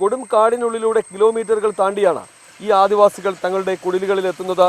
കൊടും കാടിനുള്ളിലൂടെ കിലോമീറ്ററുകൾ താണ്ടിയാണ് ഈ ആദിവാസികൾ തങ്ങളുടെ കുടിലുകളിൽ എത്തുന്നത്.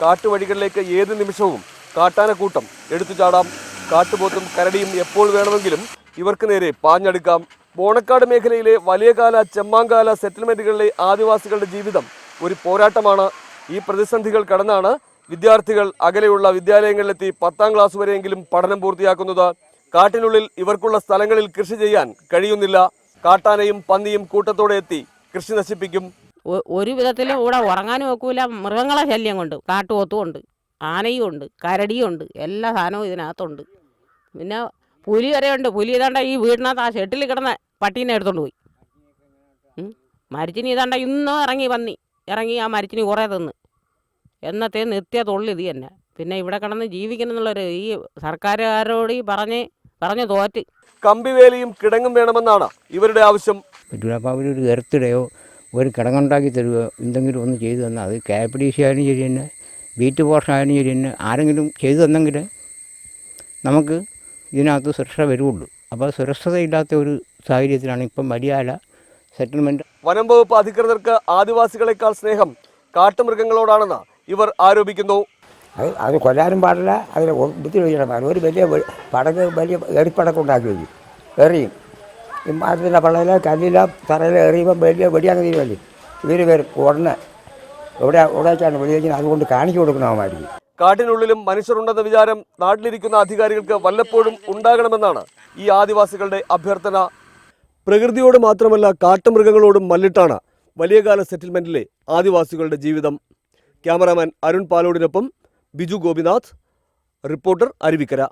കാട്ടുവഴികളിലേക്ക് ഏത് നിമിഷവും കാട്ടാനക്കൂട്ടം എടുത്തു ചാടാം. കാട്ടുപോത്തും കരടിയും എപ്പോൾ വേണമെങ്കിലും ഇവർക്ക് നേരെ പാഞ്ഞെടുക്കാം. ബോണക്കാട് മേഖലയിലെ വലിയകാല ചെമ്മാങ്കാല സെറ്റിൽമെന്റുകളിലെ ആദിവാസികളുടെ ജീവിതം ഒരു പോരാട്ടമാണ്. ഈ പ്രതിസന്ധികൾ കടന്നാണ് വിദ്യാർത്ഥികൾ അകലെയുള്ള വിദ്യാലയങ്ങളിലെത്തി പത്താം ക്ലാസ് വരെയെങ്കിലും പഠനം പൂർത്തിയാക്കുന്നത്. കാട്ടിനുള്ളിൽ ഇവർക്കുള്ള സ്ഥലങ്ങളിൽ കൃഷി ചെയ്യാൻ കഴിയുന്നില്ല. കാട്ടാനയും പന്നിയും കൂട്ടത്തോടെ എത്തി കൃഷി നശിപ്പിക്കും. ഒരു വിധത്തിലും ഇവിടെ ഉറങ്ങാനും ഒക്കൂല. മൃഗങ്ങളെ ശല്യം കൊണ്ട് കാട്ടുപോത്തും ഉണ്ട് ആനയും ഉണ്ട് കരടിയും ഉണ്ട് എല്ലാ സാധനവും ഇതിനകത്തുണ്ട്. പിന്നെ പുലി വരെ ഉണ്ട്. പുലി ഇതാണ്ട ഈ വീടിനകത്ത് ആ ഷെട്ടിൽ കിടന്ന പട്ടീനെ എടുത്തോണ്ട് പോയി. മരിച്ചിനി ഇതാണ്ട ഇന്നും ഇറങ്ങി വന്നി. ഇറങ്ങി ആ മരിച്ചിനി കുറേ തിന്ന്. എന്നത്തെ നിത്യ തൊള്ളിത് തന്നെ. പിന്നെ ഇവിടെ കിടന്ന് ജീവിക്കണം എന്നുള്ളൊരു ഈ സർക്കാരുകാരോട് ഈ പറഞ്ഞ് പറഞ്ഞ് തോറ്റ്. കമ്പിവേലിയും കിടങ്ങും വേണമെന്നാണ് ഇവരുടെ ആവശ്യം. പറ്റൂല അപ്പോൾ അവരൊരു എർത്തിടയോ ഒരു കിടങ്ങുണ്ടാക്കി തരുകയോ എന്തെങ്കിലും ഒന്ന് ചെയ്തു തന്നാൽ അത് കെ പി ഡി സി ആയാലും ശരി തന്നെ ബീറ്റ് പോർഷൻ ആയാലും ശരി തന്നെ ആരെങ്കിലും ചെയ്തു തന്നെങ്കിൽ നമുക്ക് ഇതിനകത്ത് സുരക്ഷ വരുള്ളൂ അപ്പോൾ സുരക്ഷതയില്ലാത്ത ഒരു സാഹചര്യത്തിലാണ് ഇപ്പം വലിയാല സെറ്റിൽമെന്റ്. വനം വകുപ്പ് അധികൃതർക്ക് ആദിവാസികളെക്കാൾ സ്നേഹം കാട്ടുമൃഗങ്ങളോടാണെന്ന് ഇവർ ആരോപിക്കുന്നു. അത് അത് കൊല്ലാനും പാടില്ല അതിനെ ബുദ്ധി ഒഴിക്കണം പാടില്ല ഒരു വലിയ പടക്ക് വലിയ എറിപ്പടക്കം ഉണ്ടാക്കി വയ്ക്കും എറിയും. ഈ മരത്തിന്റെ പള്ളയിൽ കല്ലില തറയിൽ എറിയുമ്പോൾ വലിയ വെടിയാങ്ങ് തീരുമല്ലേ? ഇവർ വരും ഉടനെ. എവിടെ എവിടേക്കാണ് വെടി വെച്ചാൽ അതുകൊണ്ട് കാണിച്ചു കൊടുക്കണമായിരിക്കും കാട്ടിനുള്ളിലും മനുഷ്യരുണ്ടെന്ന വിചാരം നാട്ടിലിരിക്കുന്ന അധികാരികൾക്ക് വല്ലപ്പോഴും ഉണ്ടാകണമെന്നാണ് ഈ ആദിവാസികളുടെ അഭ്യർത്ഥന. പ്രകൃതിയോട് മാത്രമല്ല കാട്ടുമൃഗങ്ങളോടും മല്ലിട്ടാണ് വലിയകാല സെറ്റിൽമെന്റിലെ ആദിവാസികളുടെ ജീവിതം. ക്യാമറാമാൻ അരുൺ പാലോടിനൊപ്പം ബിജു ഗോപിനാഥ് റിപ്പോർട്ടർ അരുവിക്കര.